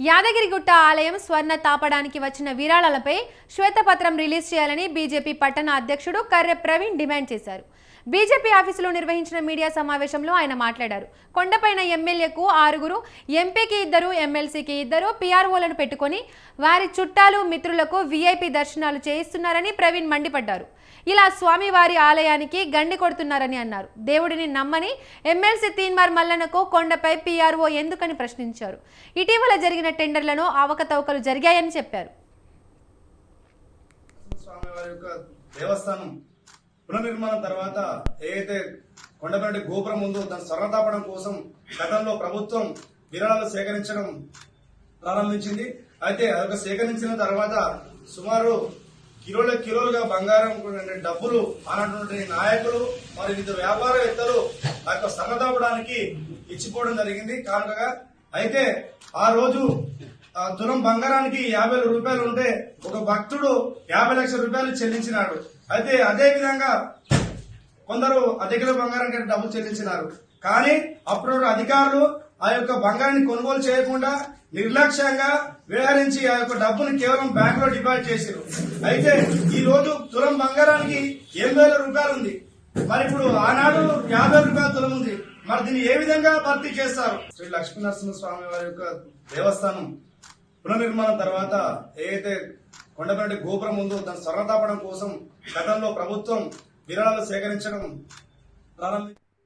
యాదగిరిగుట్ట ఆలయం స్వర్ణ తాపడానికి వచ్చిన విరాళాలపై శ్వేతపత్రం రిలీజ్ చేయాలని బీజేపీ పట్టణ అధ్యక్షుడు కర్రె ప్రవీణ్ డిమాండ్ చేశారు. బీజేపీ ఆఫీసులో నిర్వహించిన మీడియా సమావేశంలో ఆయన మాట్లాడారు. కొండపైన ఎమ్మెల్యేకు ఆరుగురు ఎంపీకి ఇద్దరు ఎమ్మెల్సీకి ఇద్దరు పీఆర్ఓలను పెట్టుకొని వారి చుట్టాలు మిత్రులకు వీఐపీ దర్శనాలు చేయిస్తున్నారని ప్రవీణ్ మండిపడ్డారు. ఇలా స్వామివారి ఆలయానికి గండి కొడుతున్నారని అన్నారు. దేవుడిని నమ్మని ఎమ్మెల్సీ తీన్మార్ మల్లన్నకు కొండపై పీఆర్ఓ ఎందుకని ప్రశ్నించారు. ఇటీవల జరిగిన టెండర్లను అవకతవకలు జరిగాయని చెప్పారు. దేవస్థానం పునర్నిర్మాణం తర్వాత ఏదైతే కొండపల్లి గోపురం ఉందో దాన్ని స్వర్ణతాపడం కోసం గతంలో ప్రభుత్వం విరాళాలు సేకరించడం ప్రారంభించింది. అయితే ఆ యొక్క సేకరించిన తర్వాత సుమారు కిలోల కిలోలుగా బంగారం డబ్బులు అలాంటి నాయకులు మరి వివిధ వ్యాపారవేత్తలు ఆ యొక్క స్వర్ణతాపడానికి ఇచ్చిపోవడం జరిగింది. కానుకగా అయితే ఆ రోజు తులం బంగారానికి యాభై వేల రూపాయలు ఉంటే ఒక భక్తుడు యాభై లక్షల రూపాయలు చెల్లించినాడు. అయితే అదే విధంగా కొందరు అధికారుల బంగారం కంటే డబ్బులు చెల్లించినారు. కానీ అప్పుడు అధికారులు ఆ యొక్క బంగారాన్ని కొనుగోలు చేయకుండా నిర్లక్ష్యంగా వ్యవహరించి ఆ యొక్క డబ్బును కేవలం బ్యాంకులో డిపాజిట్ చేశారు అయితే ఈ రోజు తులం బంగారానికి ఎనిమిది వేల రూపాయలు ఉంది. మరి ఇప్పుడు ఆనాడు యాభై రూపాయల తులం ఉంది. మరి దీన్ని ఏ విధంగా భర్తీ చేస్తారు? శ్రీ లక్ష్మీనరసింహ స్వామి వారి యొక్క దేవస్థానం పునర్నిర్మాణం తర్వాత ఏదైతే కొండపల్లి గోపురం ఉందో దాన్ని సరళతాపడం కోసం గతంలో ప్రభుత్వం విరాళాలు సేకరించడం ప్రారంభి